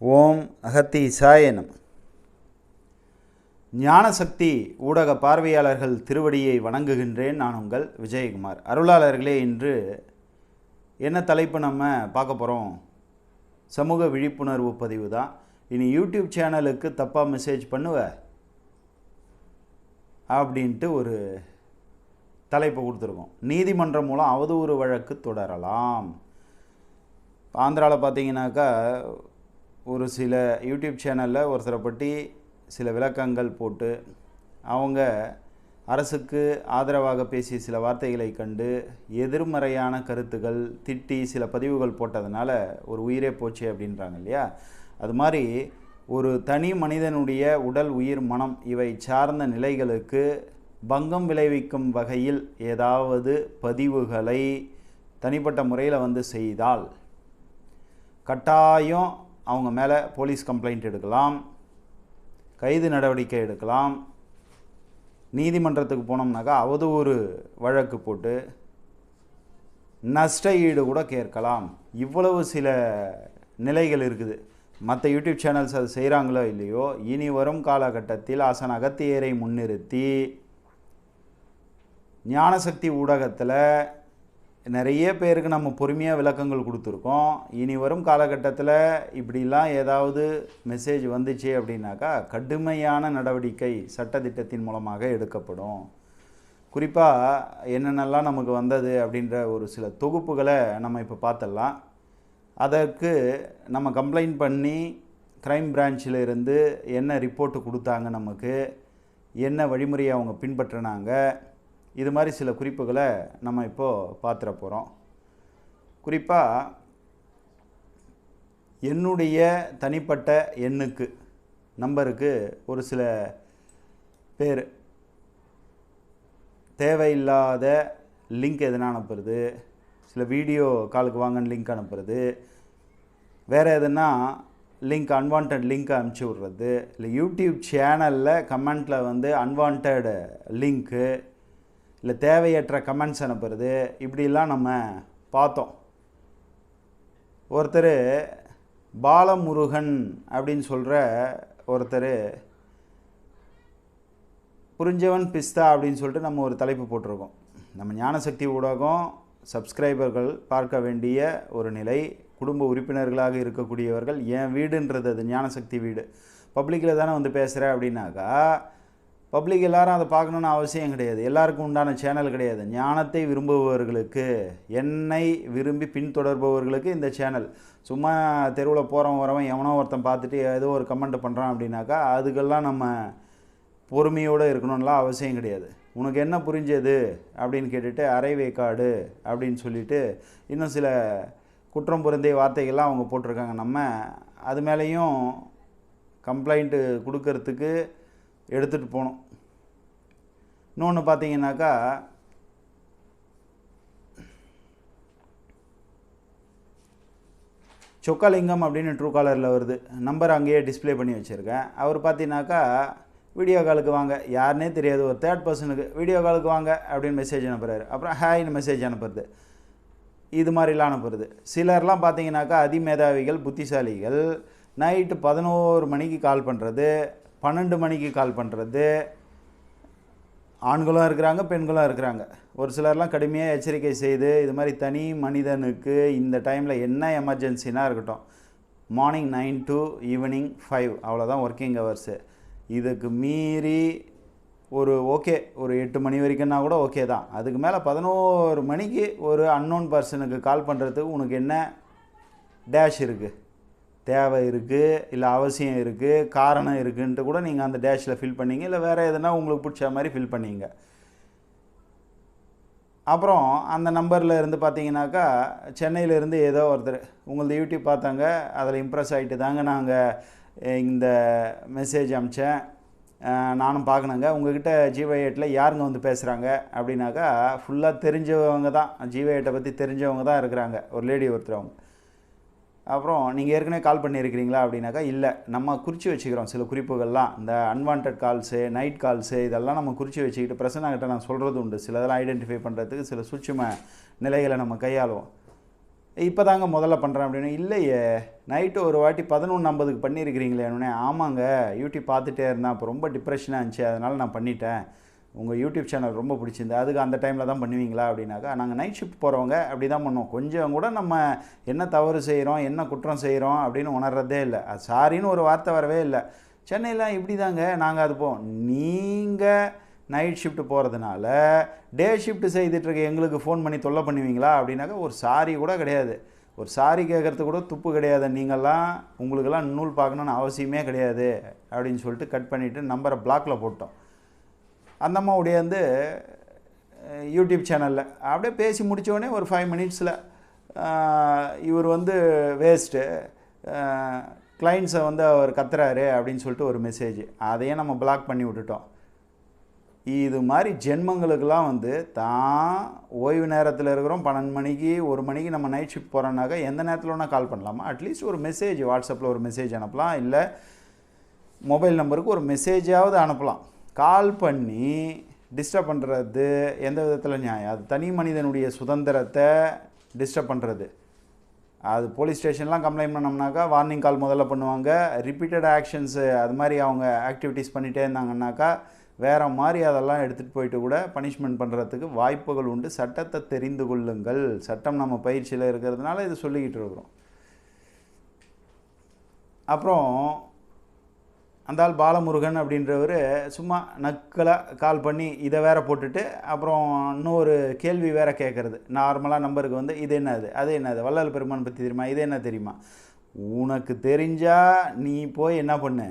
ஓம் அகத்தி சாயனம் ஞானசக்தி ஊடக பார்வையாளர்கள் திருவடியை வணங்குகின்றேன் நான் உங்கள் விஜயகுமார். அருளாளர்களே இன்று என்ன தலைப்பு நம்ம பார்க்க போகிறோம் சமூக விழிப்புணர்வு பதிவு தான் இனி யூடியூப் சேனலுக்கு தப்பாக மெசேஜ் பண்ணுவ அப்படின்ட்டு ஒரு தலைப்பு கொடுத்துருக்கோம். நீதிமன்றம் மூலம் அவதூறு வழக்கு தொடரலாம். ஆந்திராவில் பார்த்தீங்கன்னாக்கா ஒரு சில யூடியூப் சேனலில் ஒருத்தரை பற்றி சில விளக்கங்கள் போட்டு அவங்க அரசுக்கு ஆதரவாக பேசிய சில வார்த்தைகளை கண்டு எதிர்மறையான கருத்துகள் திட்டி சில பதிவுகள் போட்டதுனால ஒரு உயிரே போச்சு அப்படின்றாங்க இல்லையா? அது மாதிரி ஒரு தனி மனிதனுடைய உடல் உயிர் மனம் இவை சார்ந்த நிலைகளுக்கு பங்கம் விளைவிக்கும் வகையில் ஏதாவது பதிவுகளை தனிப்பட்ட முறையில் வந்து செய்தால் கட்டாயம் அவங்க மேலே போலீஸ் கம்ப்ளைண்ட் எடுக்கலாம். கைது நடவடிக்கை எடுக்கலாம். நீதிமன்றத்துக்கு போனோம்னாக்கா அவதூறு வழக்கு போட்டு நஷ்ட ஈடு கூட கேட்கலாம். இவ்வளவு சில நிலைகள் இருக்குது. மற்ற யூடியூப் சேனல்ஸ் அது செய்கிறாங்களோ இல்லையோ இனி வரும் காலகட்டத்தில் அசன் அகத்தியரை முன்னிறுத்தி ஞானசக்தி ஊடகத்தில் நிறைய பேருக்கு நம்ம பொறுமையாக விளக்கங்கள் கொடுத்துருக்கோம். இனி வரும் காலகட்டத்தில் இப்படிலாம் ஏதாவது மெசேஜ் வந்துச்சு அப்படின்னாக்கா கடுமையான நடவடிக்கை சட்டத்திட்டத்தின் மூலமாக எடுக்கப்படும். குறிப்பாக என்னென்னலாம் நமக்கு வந்தது அப்படின்ற ஒரு சில தொகுப்புகளை நம்ம இப்போ பார்த்தலாம் அதற்கு நம்ம கம்ப்ளைண்ட் பண்ணி க்ரைம் பிரான்ச்சில் இருந்து என்ன ரிப்போர்ட்டு கொடுத்தாங்க நமக்கு என்ன வழிமுறையை அவங்க பின்பற்றினாங்க இது மாதிரி சில குறிப்புகளை நம்ம இப்போது பார்த்துட போகிறோம் குறிப்பாக என்னுடைய தனிப்பட்ட எண்ணுக்கு நம்பருக்கு ஒரு சில பேர். தேவையில்லாத லிங்க் எதுனா அனுப்புறது சில வீடியோ காலுக்கு வாங்கன்னு லிங்க் அனுப்புறது வேறு எதுனா லிங்க் அன்வான்ட் லிங்க் அனுப்பிச்சி விட்றது இல்லை யூடியூப் சேனலில் கமெண்ட்டில் வந்து அன்வான்ட் லிங்க்கு இல்லை தேவையற்ற கமெண்ட்ஸ் அனுப்புறது இப்படிலாம் நம்ம பார்த்தோம். ஒருத்தர் பாலமுருகன் அப்படின்னு சொல்கிற ஒருத்தர் புரிஞ்சவன் பிஸ்தா அப்படின்னு சொல்லிட்டு நம்ம ஒரு தலைப்பு போட்டிருக்கோம். நம்ம ஞானசக்தி ஊடகம் சப்ஸ்கிரைபர்கள் பார்க்க வேண்டிய ஒரு நிலை குடும்ப உறுப்பினர்களாக இருக்கக்கூடியவர்கள் என் வீடுன்றது அது ஞானசக்தி வீடு. பப்ளிக்கில் தானே வந்து பேசுகிற அப்படின்னாக்கா பப்ளிக் எல்லாரும் அதை பார்க்கணுன்னு அவசியம் கிடையாது. எல்லாருக்கும் உண்டான சேனல் கிடையாது. ஞானத்தை விரும்புபவர்களுக்கு என்னை விரும்பி பின்தொடர்பவர்களுக்கு இந்த சேனல் சும்மா தெருவில் போகிறவன் வரவன் எவனோ ஒருத்தன் பார்த்துட்டு ஏதோ ஒரு கமெண்ட் பண்ணுறான் அப்படின்னாக்கா அதுக்கெல்லாம் நம்ம பொறுமையோடு இருக்கணும்லாம் அவசியம் கிடையாது. உனக்கு என்ன புரிஞ்சது அப்படின்னு கேட்டுட்டு அரைவேக்காடு அப்படின்னு சொல்லிட்டு இன்னும் சில குற்றம் பொருந்திய வார்த்தைகள்லாம் அவங்க போட்டிருக்காங்க. நம்ம அது மேலேயும் கம்ப்ளைண்ட்டு கொடுக்கறதுக்கு எடுத்துகிட்டு போகணும் இன்னொன்று பார்த்தீங்கன்னாக்கா சொக்காலிங்கம் அப்படின்னு ட்ரூ காலரில் வருது. நம்பர் அங்கேயே டிஸ்ப்ளே பண்ணி வச்சுருக்கேன். அவர் பார்த்தீங்கன்னாக்கா வீடியோ காலுக்கு வாங்க. யாருனே தெரியாது. ஒரு தேர்ட் பர்சனுக்கு வீடியோ காலுக்கு வாங்க. அப்படின்னு மெசேஜ் அனுப்புகிறாரு அப்புறம் ஹாய்னு மெசேஜ் அனுப்புறது. இது மாதிரிலாம் அனுப்புறது. சிலர்லாம் பார்த்தீங்கன்னாக்கா அதிமேதாவிகள் புத்திசாலிகள் நைட்டு பதினோரு மணிக்கு கால் பண்ணுறது பன்னெண்டு மணிக்கு கால் பண்ணுறது ஆண்களும் இருக்கிறாங்க பெண்களும் இருக்கிறாங்க. ஒரு சிலர்லாம் கடுமையாக எச்சரிக்கை செய்து இது மாதிரி தனி மனிதனுக்கு இந்த டைமில் என்ன எமர்ஜென்சினா இருக்கட்டும். Morning nine to evening five அவ்வளோதான் ஒர்க்கிங் ஹவர்ஸு இதுக்கு மீறி ஒரு ஓகே ஒரு எட்டு மணி வரைக்கும்னா கூட ஓகே தான். அதுக்கு மேலே பதினோரு மணிக்கு ஒரு அன்னோன் பர்சனுக்கு கால் பண்ணுறதுக்கு உனக்கு என்ன டேஷ் இருக்குது தேவை இருக்குது இல்லை அவசியம் இருக்குது காரணம் இருக்குன்ட்டு கூட நீங்கள் அந்த டேஷில் ஃபில் பண்ணீங்க இல்லை வேறு எதுனா உங்களுக்கு பிடிச்ச மாதிரி ஃபில் பண்ணீங்க. அப்புறம் அந்த நம்பரில் இருந்து பார்த்தீங்கன்னாக்கா சென்னையிலேருந்து ஏதோ ஒருத்தர் உங்களது யூடியூப் பார்த்தாங்க அதில் இம்ப்ரெஸ் ஆகிட்டு தாங்க நாங்கள் இந்த மெசேஜ் அமிச்சேன். நானும் பார்க்கணுங்க உங்ககிட்ட ஜிவோ எயிட்டில் யாருங்க வந்து பேசுகிறாங்க அப்படின்னாக்கா ஃபுல்லாக தெரிஞ்சவங்க தான். ஜிவோ எயிட்டை பற்றி தெரிஞ்சவங்க தான் இருக்கிறாங்க. ஒரு லேடி ஒருத்தர் அவங்க. அப்புறம் நீங்கள் ஏற்கனவே கால் பண்ணியிருக்கிறீங்களா அப்படின்னாக்கா இல்லை. நம்ம குறித்து வச்சுக்கிறோம். சில குறிப்புகள்லாம் இந்த அன்வான்ட் கால்ஸு நைட் கால்ஸு இதெல்லாம் நம்ம குறித்து வச்சுக்கிட்டு பிரசன்னாகிட்ட நான் சொல்கிறது உண்டு. சிலதெல்லாம் ஐடென்டிஃபை பண்ணுறதுக்கு சில சூட்சும நிலைகளை நம்ம கையாளுவோம். இப்போ தாங்க முதல்ல பண்ணுறேன் அப்படின்னு. இல்லையே நைட்டு ஒரு வாட்டி பதினொன்று ஐம்பதுக்கு பண்ணியிருக்கிறீங்களே உடனே ஆமாங்க யூடியூப் பார்த்துட்டே இருந்தேன் அப்போ ரொம்ப டிப்ரெஷனாக இருந்துச்சு. அதனால் நான் பண்ணிட்டேன். உங்கள் யூடியூப் சேனல் ரொம்ப பிடிச்சிருந்து அதுக்கு அந்த டைமில் தான் பண்ணுவீங்களா அப்படின்னாக்கா நாங்கள் நைட் ஷிஃப்ட் போகிறவங்க அப்படி தான் பண்ணுவோம். கொஞ்சம் கூட நம்ம என்ன தவறு செய்கிறோம் என்ன குற்றம் செய்கிறோம் அப்படின்னு உணர்றதே இல்லை. அது சாரின்னு ஒரு வார்த்தை வரவே இல்லை. சென்னையில் இப்படி தாங்க நாங்கள் அது போவோம் நீங்கள் நைட் ஷிஃப்ட் போகிறதுனால டே ஷிஃப்ட் செய்துட்ருக்க எங்களுக்கு ஃபோன் பண்ணி தொல்லை பண்ணுவீங்களா அப்படின்னாக்கா ஒரு சாரி கூட கிடையாது. ஒரு சாரி கேட்குறது கூட துப்பு கிடையாது. நீங்கள்லாம் உங்களுக்கெல்லாம் நூல் பார்க்கணுன்னு அவசியமே கிடையாது அப்படின்னு சொல்லிட்டு கட் பண்ணிவிட்டு நம்பரை பிளாக்கில் போட்டோம். அந்த அம்மாவுடைய வந்து யூடியூப் சேனலில் அப்படியே பேசி முடித்தோடனே ஒரு ஃபைவ் மினிட்ஸில் இவர் வந்து வேஸ்ட்டு கிளைண்ட்ஸை வந்து அவர் கத்துறாரு அப்படின்னு சொல்லிட்டு ஒரு மெசேஜ் அதையே நம்ம பிளாக் பண்ணி விட்டுட்டோம். இது மாதிரி ஜென்மங்களுக்கெல்லாம் வந்து தான் ஓய்வு நேரத்தில் இருக்கிறோம். பன்னெண்டு மணிக்கு ஒரு மணிக்கு நம்ம நைட் ஷிஃப்ட் போகிறோன்னாக்கா எந்த நேரத்தில் வேணால் கால் பண்ணலாமா? அட்லீஸ்ட் ஒரு மெசேஜ் வாட்ஸ்அப்பில் ஒரு மெசேஜ் அனுப்பலாம். இல்லை மொபைல் நம்பருக்கு ஒரு மெசேஜாவது அனுப்பலாம். கால் பண்ணி டிஸ்டர்ப் பண்ணுறது எந்த விதத்தில் நியாயம்? அது தனி மனிதனுடைய சுதந்திரத்தை டிஸ்டர்ப் பண்ணுறது அது போலீஸ் ஸ்டேஷன்லாம் கம்ப்ளைண்ட் பண்ணோம்னாக்கா வார்னிங் கால் முதல்ல பண்ணுவாங்க. ரிப்பீட்டட் ஆக்ஷன்ஸு அது மாதிரி அவங்க ஆக்டிவிட்டீஸ் பண்ணிகிட்டே இருந்தாங்கன்னாக்கா வேறு மாதிரி அதெல்லாம் எடுத்துகிட்டு போயிட்டு கூட பனிஷ்மெண்ட் பண்ணுறதுக்கு வாய்ப்புகள் உண்டு. சட்டத்தை தெரிந்து கொள்ளுங்கள். சட்டம் நம்ம பயிற்சியில் இருக்கிறதுனால இது சொல்லிக்கிட்டு இருக்கிறோம். அப்புறம் அந்த ஆள் பாலமுருகன் அப்படின்றவர் சும்மா நக்கலாக கால் பண்ணி இதை வேற போட்டுட்டு அப்புறம் இன்னொரு கேள்வி வேற கேட்குறது நார்மலாக நம்பருக்கு வந்து இது என்னது அது என்னது வள்ளல் பெருமான் பற்றி தெரியுமா இது என்ன தெரியுமா? உனக்கு தெரிஞ்சால் நீ போய் என்ன பண்ணு?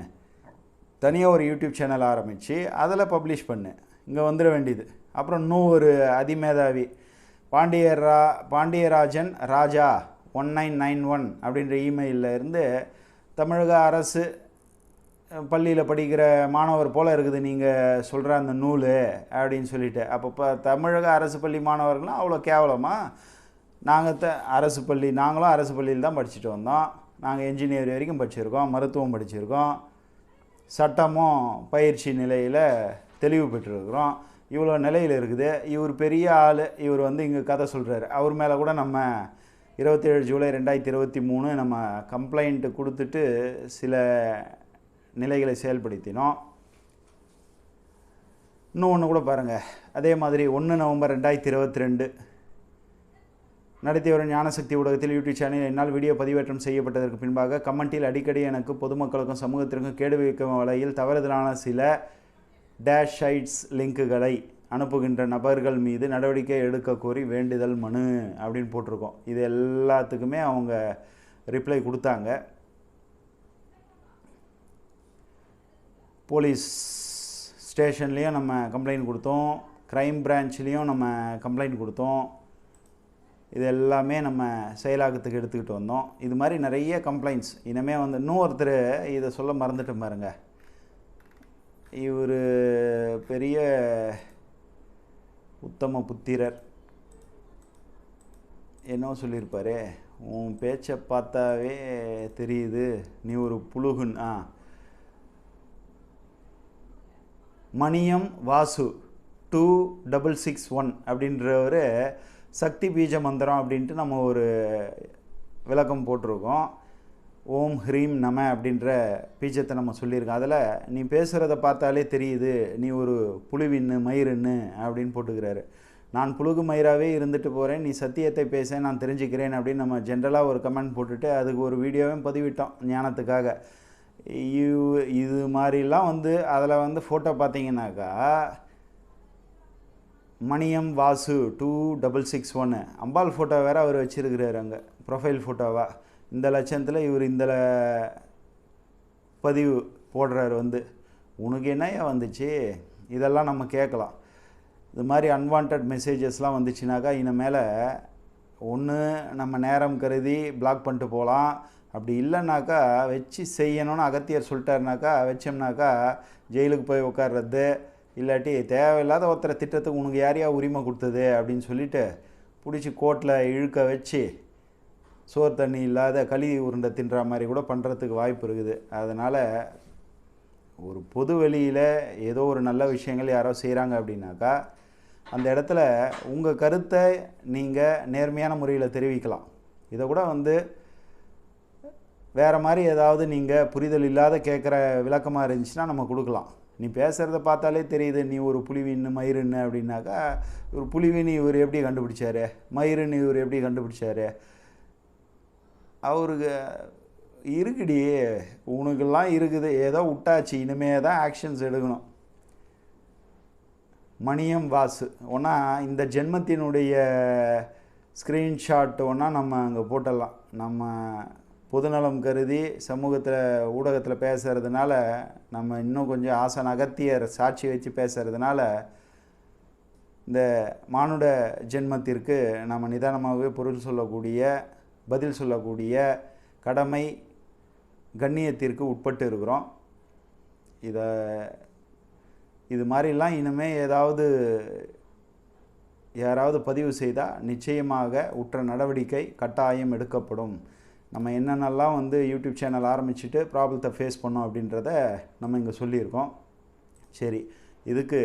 தனியாக ஒரு யூடியூப் சேனல் ஆரம்பித்து அதில் பப்ளிஷ் பண்ணு. இங்கே வந்துட வேண்டியது. அப்புறம் இன்னும் ஒரு அதிமேதாவி பாண்டியரா Pandiyarajan Raja one nine nine one அப்படின்ற இமெயிலில் இருந்து தமிழக அரசு பள்ளியில் படிக்கிற மாணவர் போல் இருக்குது நீங்கள் சொல்கிற அந்த நூல் அப்படின்னு சொல்லிட்டு. அப்போ இப்போ தமிழக அரசு பள்ளி மாணவர்கள்லாம் அவ்வளோ கேவலமாக நாங்கள் த அரசு பள்ளி நாங்களும் அரசு பள்ளியில் தான் படிச்சுட்டு வந்தோம். நாங்கள் என்ஜினியர் வரைக்கும் படிச்சிருக்கோம் மருத்துவம் படிச்சிருக்கோம். சட்டமும் பயிற்சி நிலையில் தெளிவு பெற்றிருக்கிறோம். இவ்வளோ நிலையில் இருக்குது. இவர் பெரிய ஆள். இவர் வந்து இங்கே கதை சொல்கிறாரு அவர் மேலே கூட நம்ம இருபத்தேழு ஜூலை ரெண்டாயிரத்தி இருபத்தி மூணு நம்ம கம்ப்ளைண்ட்டு கொடுத்துட்டு சில நிலைகளை செயல்படுத்தினோம். இன்னும் ஒன்று கூட பாருங்கள் அதே மாதிரி ஒன்று நவம்பர் ரெண்டாயிரத்தி இருபத்தி ரெண்டு நடத்தி வரும் ஞானசக்தி ஊடகத்தில் யூடியூப் சேனலில் என்னால் வீடியோ பதிவேற்றம் செய்யப்பட்டதற்கு பின்பாக கமெண்டில் அடிக்கடி எனக்கு பொதுமக்களுக்கும் சமூகத்திற்கும் கேடுவிக்கும் வகையில் தவறுதலான சில டேஷ் ஷைட்ஸ் லிங்க்குகளை அனுப்புகின்ற நபர்கள் மீது நடவடிக்கை எடுக்க கோரி வேண்டுதல் மனு அப்படின்னு போட்டிருக்கோம். இது எல்லாத்துக்குமே அவங்க ரிப்ளை கொடுத்தாங்க. போலீஸ் ஸ்டேஷன்லேயும் நம்ம கம்ப்ளைண்ட் கொடுத்தோம். க்ரைம் பிரான்ச்லேயும் நம்ம கம்ப்ளைண்ட் கொடுத்தோம். இது எல்லாமே நம்ம செயலாக்கத்துக்கு எடுத்துக்கிட்டு வந்தோம். இது மாதிரி நிறைய கம்ப்ளைண்ட்ஸ் இனிமே வந்து இன்னும் ஒருத்தர் இதை சொல்ல மறந்துட்டு பாருங்க. இவர் பெரிய உத்தம புத்திரர். என்ன சொல்லியிருப்பாரு. உன் பேச்சை பார்த்தாவே தெரியுது. நீ ஒரு புழுகுன். ஆ. Maniyam Vasu two double six one அப்படின்றவர் சக்தி பீஜ மந்திரம் அப்படின்ட்டு நம்ம ஒரு விளக்கம் போட்டிருக்கோம். ஓம் ஹ்ரீம் நம அப்படின்ற பீஜத்தை நம்ம சொல்லியிருக்கோம். அதில் நீ பேசுகிறத பார்த்தாலே தெரியுது. நீ ஒரு புழுவின்னு மயிருன்னு அப்படின்னு போட்டுக்கிறாரு. நான் புழுகு மயிராகவே இருந்துட்டு போகிறேன் நீ சத்தியத்தை பேச நான் தெரிஞ்சுக்கிறேன் அப்படின்னு நம்ம ஜென்ரலாக ஒரு கமெண்ட் போட்டுட்டு அதுக்கு ஒரு வீடியோவும் பதிவிட்டோம் ஞானத்துக்காக. இவ் இது மாதிரிலாம் வந்து அதில் வந்து ஃபோட்டோ பார்த்தீங்கன்னாக்கா Maniyam Vasu two double six ஒன்று அம்பாள் ஃபோட்டோ வேறு அவர் வச்சுருக்கிறாரு அங்கே ப்ரொஃபைல் ஃபோட்டோவாக இந்த லட்சத்தில் இவர் இந்த பதிவு போடுறாரு வந்து. உனக்கு என்னையா வந்துச்சு? இதெல்லாம் நம்ம கேட்கலாம். இது மாதிரி அன்வான்ட் மெசேஜஸ்லாம் வந்துச்சுனாக்கா இனிமேல் ஒன்று நம்ம நேரம் கருதி பிளாக் பண்ணிட்டு போகலாம். அப்படி இல்லைனாக்கா வச்சு செய்யணும்னு அகத்தியர் சொல்லிட்டாருனாக்கா வச்சோம்னாக்கா ஜெயிலுக்கு போய் உட்கார்றது இல்லாட்டி தேவையில்லாத ஒருத்தரை திட்டத்துக்கு உனக்கு யாரையா உரிமை கொடுத்தது அப்படின்னு சொல்லிட்டு பிடிச்சி கோட்டில் இழுக்க வச்சு சோறு தண்ணி இல்லாத களி உருண்டை தின்ற மாதிரி கூட பண்ணுறதுக்கு வாய்ப்பு இருக்குது. அதனால் ஒரு பொது வெளியில் ஏதோ ஒரு நல்ல விஷயங்கள் யாரோ செய்கிறாங்க அப்படின்னாக்கா அந்த இடத்துல உங்கள் கருத்தை நீங்கள் நேர்மையான முறையில் தெரிவிக்கலாம். இதை கூட வந்து வேறு மாதிரி ஏதாவது நீங்கள் புரிதல் இல்லாத கேட்குற விளக்கமாக இருந்துச்சுன்னா நம்ம கொடுக்கலாம். நீ பேசுகிறத பார்த்தாலே தெரியுது நீ ஒரு புலிவின்னு மயிருன்னு அப்படின்னாக்கா ஒரு புலிவின்னு இவர் எப்படி கண்டுபிடிச்சாரு? மயிருன்னு இவர் எப்படி கண்டுபிடிச்சாரு? அவருக்கு இருக்குடி உனக்கெல்லாம் இருக்குது. ஏதோ விட்டாச்சு இனிமே தான் ஆக்ஷன்ஸ் எடுக்கணும். மணியம் வாசு. ஒன்றா இந்த ஜென்மத்தினுடைய ஸ்க்ரீன்ஷாட் ஒன்றா நம்ம அங்கே போட்டலாம். நம்ம பொதுநலம் கருதி சமூகத்தில் ஊடகத்தில் பேசுகிறதுனால நம்ம இன்னும் கொஞ்சம் ஆசன் அகத்தியர் சாட்சி வச்சு பேசுகிறதுனால இந்த மானுட ஜென்மத்திற்கு நம்ம நிதானமாகவே பொருள் சொல்லக்கூடிய பதில் சொல்லக்கூடிய கடமை கண்ணியத்திற்கு உட்பட்டு இருக்கிறோம். இதை இது மாதிரிலாம் இனிமேல் ஏதாவது யாராவது பதிவு செய்தால் நிச்சயமாக உற்ற நடவடிக்கை கட்டாயம் எடுக்கப்படும். நம்ம என்னென்னலாம் வந்து யூடியூப் சேனல் ஆரம்பிச்சுட்டு ப்ராப்ளத்தை ஃபேஸ் பண்ணோம் அப்படின்றத நம்ம இங்கே சொல்லியிருக்கோம். சரி இதுக்கு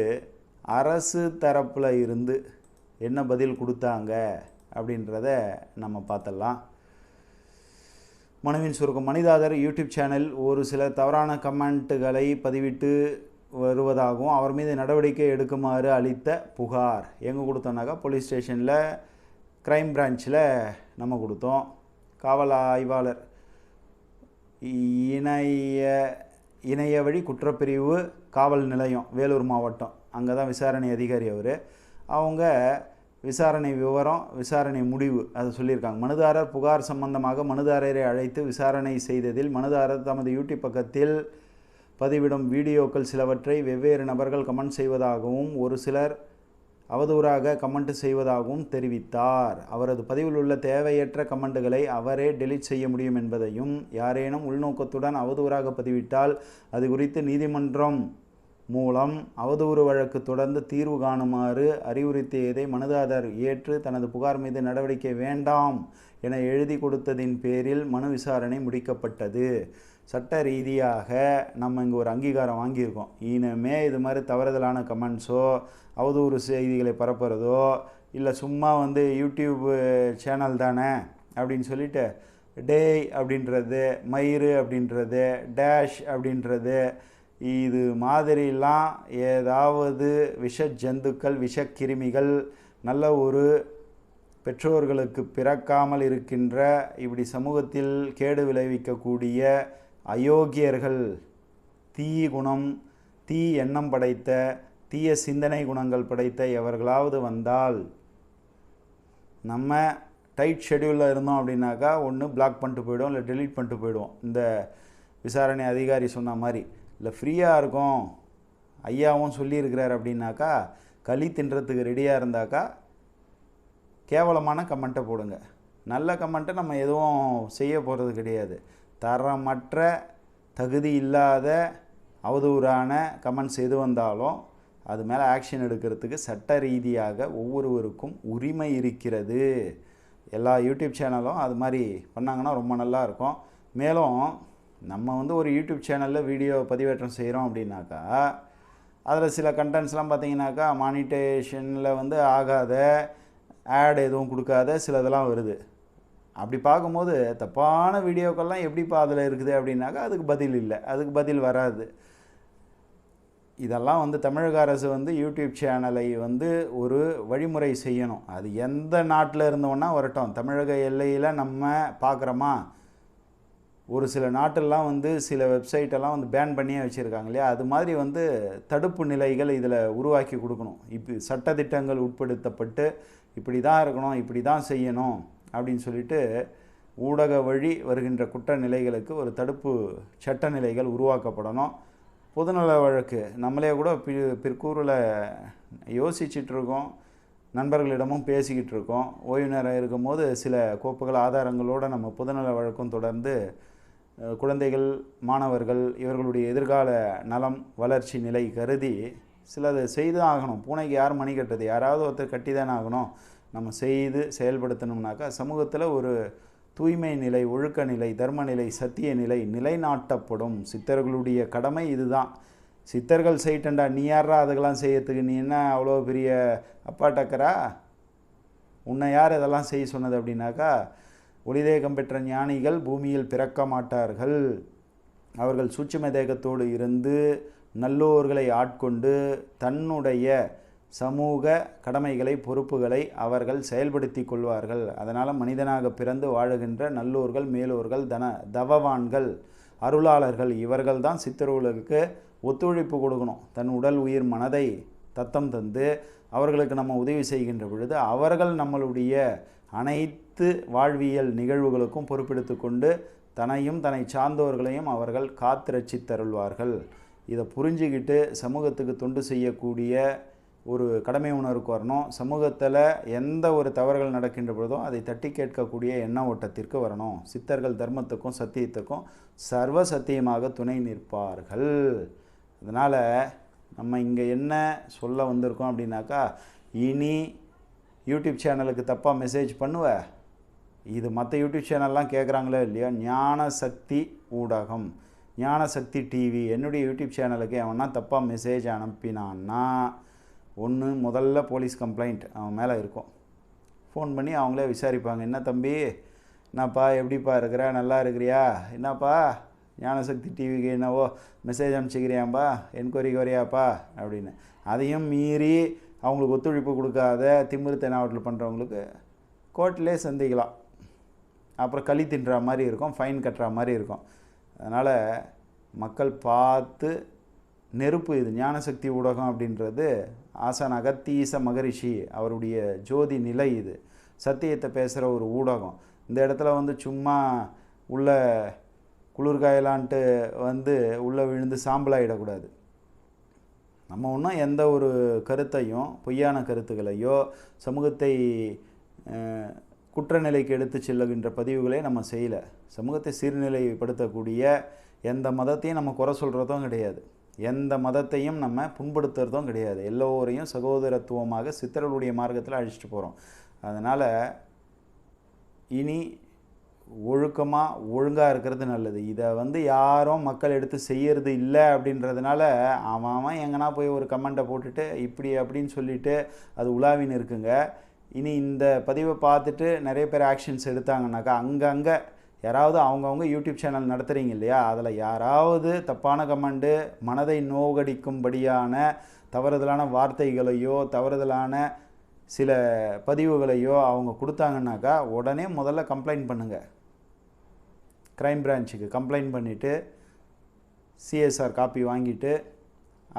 அரசு தரப்பில் இருந்து என்ன பதில் கொடுத்தாங்க அப்படின்றத நம்ம பார்த்தலாம் மனுவின் சுருக்கம் மனிதாதர் யூடியூப் சேனல் ஒரு சில தவறான கமெண்ட்டுகளை பதிவிட்டு வருவதாகவும் அவர் மீது நடவடிக்கை எடுக்குமாறு அளித்த புகார் எங்கே கொடுத்தோன்னாக்கா போலீஸ் ஸ்டேஷனில் க்ரைம் பிரான்ச்சில் நம்ம கொடுத்தோம். காவல் ஆய்வாளர். இணைய இணைய வழி குற்றப்பிரிவு காவல் நிலையம் வேலூர் மாவட்டம். அங்கே தான் விசாரணை அதிகாரி அவர். அவங்க விசாரணை விவரம் விசாரணை முடிவு அதை சொல்லியிருக்காங்க. மனுதாரர் புகார் சம்பந்தமாக மனுதாரரை அழைத்து விசாரணை செய்ததில் மனுதாரர் தமது யூடியூப் பக்கத்தில் பதிவிடும் வீடியோக்கள் சிலவற்றை வெவ்வேறு நபர்கள் கமெண்ட் செய்வதாகவும் ஒரு சிலர் அவதூறாக கமெண்ட் செய்வதாகவும் தெரிவித்தார். அவரது பதிவில் உள்ள தேவையற்ற கமெண்ட்டுகளை அவரே டெலீட் செய்ய முடியும் என்பதையும் யாரேனும் உள்நோக்கத்துடன் அவதூறாக பதிவிட்டால் அது குறித்து நீதிமன்றம் மூலம் அவதூறு வழக்கு தொடர்ந்து தீர்வு காணுமாறு அறிவுறுத்தியதை மனுதாரர் ஏற்று தனது புகார் மீது நடவடிக்கை வேண்டாம் என எழுதி கொடுத்ததின் பேரில் மனு விசாரணை முடிக்கப்பட்டது. சட்ட ரீதியாக நம்ம இங்கே ஒரு அங்கீகாரம் வாங்கியிருக்கோம். இனிமே இது மாதிரி தவறுதலான கமெண்ட்ஸோ அவதூறு செய்திகளை பரப்புறதோ இல்லை சும்மா வந்து யூடியூப் சேனல் தானே அப்படின்னு சொல்லிட்டு டேய் அப்படின்றது மயிறு அப்படின்றது டேஷ் அப்படின்றது இது மாதிரிலாம் ஏதாவது விஷ ஜந்துக்கள் விஷக்கிருமிகள் நல்ல ஒரு பெற்றோர்களுக்கு பிறக்காமல் இருக்கின்ற இப்படி சமூகத்தில் கேடு விளைவிக்கக்கூடிய அயோக்கியர்கள் தீய குணம் தீ எண்ணம் படைத்த தீய சிந்தனை குணங்கள் படைத்த எவர்களாவது வந்தால் நம்ம டைட் ஷெடியூலில் இருந்தோம் அப்படின்னாக்கா ஒன்று பிளாக் பண்ணிட்டு போயிடுவோம் இல்லை டெலீட் பண்ணிட்டு போயிடுவோம். இந்த விசாரணை அதிகாரி சொன்ன மாதிரி. இல்லை ஃப்ரீயாக இருக்கும். ஐயாவும் சொல்லியிருக்கிறார் அப்படின்னாக்கா களி தின்றதுக்கு ரெடியாக இருந்தாக்கா கேவலமான கமெண்ட்டை போடுங்க. நல்ல கமெண்ட்டை நம்ம எதுவும் செய்ய போகிறது கிடையாது. தரமற்ற தகுதி இல்லாத அவதூறான கமெண்ட்ஸ் எது வந்தாலும் அது மேலே ஆக்ஷன் எடுக்கிறதுக்கு சட்ட ரீதியாக ஒவ்வொருவருக்கும் உரிமை இருக்கிறது. எல்லா யூடியூப் சேனலும் அது மாதிரி பண்ணாங்கன்னா ரொம்ப நல்லா இருக்கும். மேலும் நம்ம வந்து ஒரு யூடியூப் சேனலில் வீடியோ பதிவேற்றம் செய்கிறோம் அப்படின்னாக்கா அதில் சில கண்டென்ட்ஸ்லாம் பார்த்தீங்கன்னாக்கா மானிட்டேஷனில் வந்து ஆகாத ஆட் எதுவும் கொடுக்காத சில இதெல்லாம் வருது. அப்படி பார்க்கும்போது தப்பான வீடியோக்கள்லாம் எப்படிப்பா அதில் இருக்குது அப்படின்னாக்கா அதுக்கு பதில் இல்லை. அதுக்கு பதில் வராது. இதெல்லாம் வந்து தமிழக அரசு வந்து யூடியூப் சேனலை வந்து ஒரு வழிமுறை செய்யணும். அது எந்த நாட்டில் இருந்தோன்னா வரட்டும். தமிழக எல்லையில் நம்ம பார்க்குறோமா ஒரு சில நாட்டெல்லாம் வந்து சில வெப்சைட்டெல்லாம் வந்து பேன் பண்ணியே வச்சுருக்காங்க இல்லையா? அது மாதிரி வந்து தடுப்பு நிலைகள் இதில் உருவாக்கி கொடுக்கணும். இப்போ சட்டத்திட்டங்கள் உட்படுத்தப்பட்டு இப்படி தான் இருக்கணும் இப்படி தான் செய்யணும் அப்படின்னு சொல்லிட்டு ஊடக வழி வருகின்ற குற்ற நிலைகளுக்கு ஒரு தடுப்பு சட்ட நிலைகள் உருவாக்கப்படணும். பொதுநல வழக்கு நம்மளே கூட பி பிற்கூறில் யோசிச்சிட்ருக்கோம். நண்பர்களிடமும் பேசிக்கிட்டு இருக்கோம் ஓய்வு நேரம் இருக்கும்போது சில கோப்புகள் ஆதாரங்களோடு நம்ம பொதுநல வழக்கம் தொடர்ந்து குழந்தைகள் மாணவர்கள் இவர்களுடைய எதிர்கால நலம் வளர்ச்சி நிலை கருதி சிலது செய்து ஆகணும். பூனைக்கு யார் மணி கட்டுறது யாராவது ஒருத்தர் கட்டி தானே ஆகணும். நம்ம செய்து செயல்படுத்தணும்னாக்கா சமூகத்தில் ஒரு தூய்மை நிலை ஒழுக்க நிலை தர்ம நிலை சத்திய நிலை நிலைநாட்டப்படும். சித்தர்களுடைய கடமை இதுதான். சித்தர்கள் செய்யட்டண்டா நீ யாரா அதுக்கெல்லாம் செய்யறதுக்கு? நீ என்ன அவ்வளோ பெரிய அப்பாட்டக்கரா? உன்னை யார் இதெல்லாம் செய்ய சொன்னது அப்படின்னாக்கா ஒளிதேகம் பெற்ற ஞானிகள் பூமியில் பிறக்க மாட்டார்கள். அவர்கள் சூட்சும தேகத்தோடு இருந்து நல்லோர்களை ஆட்கொண்டு தன்னுடைய சமூக கடமைகளை பொறுப்புகளை அவர்கள் செயல்படுத்தி கொள்வார்கள். அதனால் மனிதனாக பிறந்து வாழுகின்ற நல்லோர்கள் மேலோர்கள் தன தவவான்கள் அருளாளர்கள் இவர்கள் தான் சித்தர்களுக்கு ஒத்துழைப்பு கொடுக்கணும். தன் உடல் உயிர் மனதை தத்தம் தந்து அவர்களுக்கு நம்ம உதவி செய்கின்ற பொழுது அவர்கள் நம்மளுடைய அனைத்து வாழ்வியல் நிகழ்வுகளுக்கும் பொறுப்பெடுத்து கொண்டு தன்னையும் தன்னை சார்ந்தவர்களையும் அவர்கள் காத்து ரட்சித்தருள்வார்கள் இதை புரிஞ்சுக்கிட்டு சமூகத்துக்கு தொண்டு செய்யக்கூடிய ஒரு கடமை உணர்வுக்கு வரணும். சமூகத்தில் எந்த ஒரு தவறுகள் நடக்கின்ற பொழுதோ அதை தட்டி கேட்கக்கூடிய எண்ண ஓட்டத்திற்கு வரணும். சித்தர்கள் தர்மத்துக்கும் சத்தியத்துக்கும் சர்வ சத்தியமாக துணை நிற்பார்கள். அதனால் நம்ம இங்கே என்ன சொல்ல வந்திருக்கோம் அப்படின்னாக்கா இனி யூடியூப் சேனலுக்கு தப்பாக மெசேஜ் பண்ணுவ? இது மற்ற யூடியூப் சேனல்லாம் கேட்குறாங்களோ இல்லையோ? ஞான சக்தி ஊடகம். ஞான சக்தி டிவி என்னுடைய யூடியூப் சேனலுக்கு எவனா தப்பாக மெசேஜ் அனுப்பினான்னா ஒன்று முதல்ல போலீஸ் கம்ப்ளைண்ட் அவன் மேலே இருக்கும். ஃபோன் பண்ணி அவங்களே விசாரிப்பாங்க. என்ன தம்பி? என்னப்பா? எப்படிப்பா இருக்கிற? நல்லா இருக்கிறியா? என்னப்பா? ஞானசக்தி டிவிக்கு என்னவோ மெசேஜ் அனுப்பிச்சிக்கிறியாம்பா? என்கொயரிக்கு வரியாப்பா? அப்படின்னு. அதையும் மீறி அவங்களுக்கு ஒத்துழைப்பு கொடுக்காத திமிரு தெனாவட்டில் பண்ணுறவங்களுக்கு கோர்ட்லேயே சந்திக்கலாம். அப்புறம் களி தின்ற மாதிரி இருக்கும் ஃபைன் கட்டுற மாதிரி இருக்கும். அதனால் மக்கள் பார்த்து நெருப்பு இது ஞானசக்தி ஊடகம் அப்படின்றது ஆசான் அகத்தீச மகரிஷி அவருடைய ஜோதி நிலை இது. சத்தியத்தை பேசுகிற ஒரு ஊடகம். இந்த இடத்துல வந்து சும்மா உள்ள குளிர்காயலான்ட்டு வந்து உள்ளே விழுந்து சாம்பலாகிடக்கூடாது நம்ம ஒன்றும் எந்த ஒரு கருத்தையும் பொய்யான கருத்துக்களையோ சமூகத்தை குற்றநிலைக்கு எடுத்து செல்லுகின்ற பதிவுகளை நம்ம செய்யலை. சமூகத்தை சீர்நிலைப்படுத்தக்கூடிய எந்த மதத்தையும் நம்ம குறை சொல்கிறதும் கிடையாது. எந்த மதத்தையும் நம்ம புண்படுத்துறதும் கிடையாது. எல்லோரையும் சகோதரத்துவமாக சித்தர்களுடைய மார்க்கத்தில் அழைச்சிட்டு போகிறோம் அதனால் இனி ஒழுக்கமாக ஒழுங்காக இருக்கிறது நல்லது. இதை வந்து யாரும் மக்கள் எடுத்து செய்யறது இல்லை அப்படின்றதுனால அவன் அவன் எங்கன்னா போய் ஒரு கமெண்ட்டை போட்டுட்டு இப்படி அப்படின்னு சொல்லிட்டு அது உலாவின்னு இருக்குங்க. இனி இந்த பதிவை பார்த்துட்டு நிறைய பேர் ஆக்ஷன்ஸ் எடுத்தாங்கனாக்கா அங்கங்கே யாராவது அவங்கவுங்க யூடியூப் சேனல் நடத்துகிறீங்க இல்லையா? அதில் யாராவது தப்பான கமெண்டு மனதை நோகடிக்கும்படியான தவறுதலான வார்த்தைகளையோ தவறுதலான சில பதிவுகளையோ அவங்க கொடுத்தாங்கன்னாக்கா உடனே முதல்ல கம்ப்ளைண்ட் பண்ணுங்கள் க்ரைம் பிரான்ச்சுக்கு கம்ப்ளைண்ட் பண்ணிவிட்டு சிஎஸ்ஆர் காப்பி வாங்கிட்டு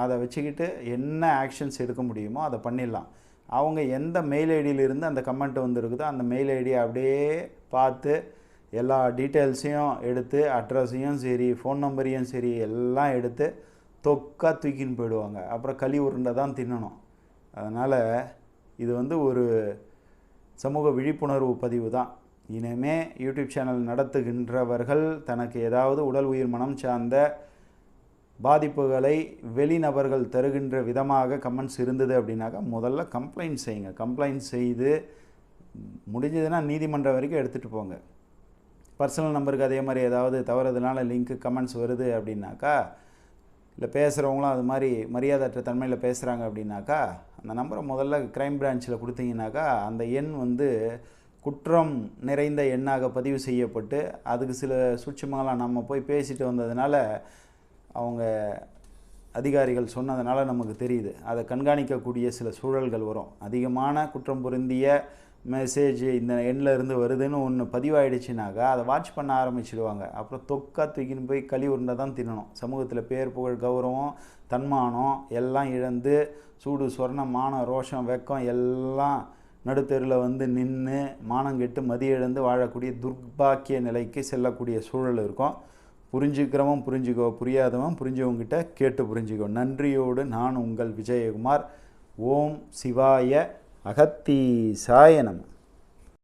அதை வச்சுக்கிட்டு என்ன ஆக்ஷன்ஸ் எடுக்க முடியுமோ அதை பண்ணிடலாம். அவங்க எந்த மெயில் ஐடியிலிருந்து அந்த கமெண்ட் வந்துருக்குதோ அந்த மெயில் ஐடியை அப்படியே பார்த்து எல்லா டீட்டெயில்ஸையும் எடுத்து அட்ரஸையும் சரி ஃபோன் நம்பரையும் சரி எல்லாம் எடுத்து தொக்கா தூக்கின்னு போயிடுவாங்க. அப்புறம் களி உருண்டை தான் தின்னணும். அதனால் இது வந்து ஒரு சமூக விழிப்புணர்வு பதிவு தான். இனிமே யூடியூப் சேனல் நடத்துகின்றவர்கள் தனக்கு ஏதாவது உடல் உயிர் மனம் சார்ந்த பாதிப்புகளை வெளிநபர்கள் தருகின்ற விதமாக கமெண்ட்ஸ் இருந்தது அப்படின்னாக்கா முதல்ல கம்ப்ளைண்ட் செய்யுங்க. கம்ப்ளைண்ட் செய்து முடிஞ்சதுன்னா நீதிமன்றம் வரைக்கும் எடுத்துகிட்டு போங்க. பர்சனல் நம்பருக்கு அதே மாதிரி ஏதாவது தவறுதலான லிங்க்கு கமெண்ட்ஸ் வருது அப்படின்னாக்கா இல்லை பேசுகிறவங்களும் அது மாதிரி மரியாதையற்ற தன்மையில் பேசுகிறாங்க அப்படின்னாக்கா அந்த நம்பரை முதல்ல க்ரைம் பிரான்ச்சில் கொடுத்தீங்கன்னாக்கா அந்த எண் வந்து குற்றம் நிறைந்த எண்ணாக பதிவு செய்யப்பட்டு அதுக்கு சில சூட்சமங்களாம் நம்ம போய் பேசிட்டு வந்ததுனால அவங்க அதிகாரிகள் சொன்னதுனால நமக்கு தெரியுது. அதை கண்காணிக்கக்கூடிய சில சூழல்கள் வரும். அதிகமான குற்றம் பொருந்திய மெசேஜ் இந்த எண்ணில் இருந்து வருதுன்னு ஒன்று பதிவாயிடுச்சுனாக்கா அதை வாட்ச் பண்ண ஆரம்பிச்சிடுவாங்க. அப்புறம் தொக்கா தூக்கின்னு போய் களி உருண்டை தான் தின்னணும். சமூகத்தில் பேர் புகழ் கௌரவம் தன்மானம் எல்லாம் இழந்து சூடு சொர்ணம் மானம் ரோஷம் வெக்கம் எல்லாம் நடுத்தெருவில் வந்து நின்று மானம் கெட்டு இழந்து வாழக்கூடிய துர்பாக்கிய நிலைக்கு செல்லக்கூடிய சூழல் இருக்கும். புரிஞ்சுக்கிறவன் புரிஞ்சுக்கோ புரியாதவன் புரிஞ்சவங்கிட்ட கேட்டு புரிஞ்சுக்கோ. நன்றியோடு நான் உங்கள் விஜயகுமார். ஓம் சிவாய அகத்தீசாய நம.